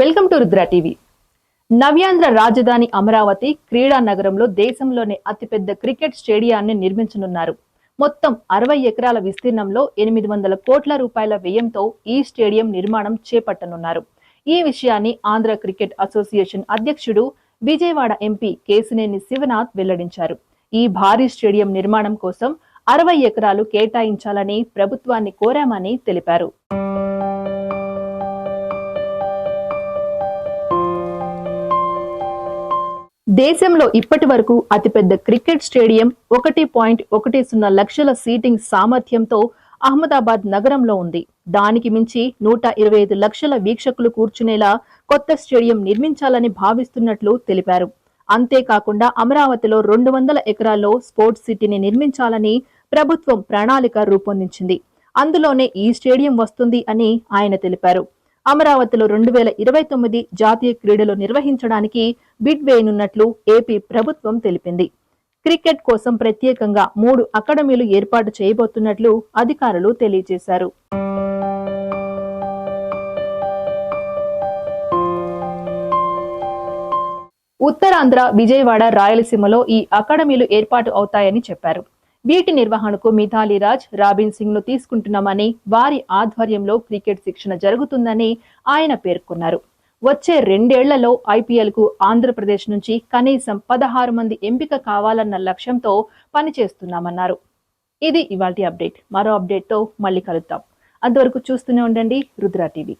Welcome to Rudra TV. నవ్యాంధ్ర రాజధాని అమరావతి క్రీడా నగరంలో దేశంలోనే అతిపెద్ద క్రికెట్ స్టేడియాన్ని నిర్మించనున్నారు. మొత్తం అరవై ఎకరాల విస్తీర్ణంలో ఎనిమిది వందల కోట్ల రూపాయల వ్యయంతో ఈ స్టేడియం నిర్మాణం చేపట్టనున్నారు. ఈ విషయాన్ని ఆంధ్ర క్రికెట్ అసోసియేషన్ అధ్యక్షుడు విజయవాడ ఎంపీ కేసినేని శివనాథ్ వెల్లడించారు. ఈ భారీ స్టేడియం నిర్మాణం కోసం అరవై ఎకరాలు కేటాయించాలని ప్రభుత్వాన్ని కోరామని తెలిపారు. దేశంలో ఇప్పటి వరకు అతిపెద్ద క్రికెట్ స్టేడియం ఒకటి పాయింట్ ఒకటి సున్నా లక్షల సీటింగ్ సామర్థ్యంతో అహ్మదాబాద్ నగరంలో ఉంది. దానికి మించి నూట ఇరవై ఐదు లక్షల వీక్షకులు కూర్చునేలా కొత్త స్టేడియం నిర్మించాలని భావిస్తున్నట్లు తెలిపారు. అంతేకాకుండా అమరావతిలో రెండు వందల ఎకరాల్లో స్పోర్ట్స్ సిటీని నిర్మించాలని ప్రభుత్వం ప్రణాళిక రూపొందించింది. అందులోనే ఈ స్టేడియం వస్తుంది అని ఆయన తెలిపారు. అమరావతిలో రెండు వేల ఇరవై తొమ్మిది జాతీయ క్రీడలు నిర్వహించడానికి బిడ్ వేయనున్నట్లు ఏపీ ప్రభుత్వం తెలిపింది. క్రికెట్ కోసం ప్రత్యేకంగా మూడు అకాడమీలు ఏర్పాటు చేయబోతున్నట్లు అధికారులు తెలియజేశారు. ఉత్తరాంధ్ర విజయవాడ రాయలసీమలో ఈ అకాడమీలు ఏర్పాటు అవుతాయని చెప్పారు. వీటి నిర్వహణకు మిథాలీ రాజ్ రాబిన్ సింగ్ను తీసుకుంటున్నామని వారి ఆధ్వర్యంలో క్రికెట్ శిక్షణ జరుగుతుందని ఆయన పేర్కొన్నారు. వచ్చే రెండేళ్ళలో ఐపీఎల్కు ఆంధ్రప్రదేశ్ నుంచి కనీసం పదహారు మంది ఎంపిక కావాలన్న లక్ష్యంతో పనిచేస్తున్నామన్నారు. ఇది ఇవాల్టి అప్డేట్. మరో అప్డేట్తో మళ్ళీ కలుద్దాం. అంతవరకు చూస్తూనే ఉండండి. రుద్రా టీవీ.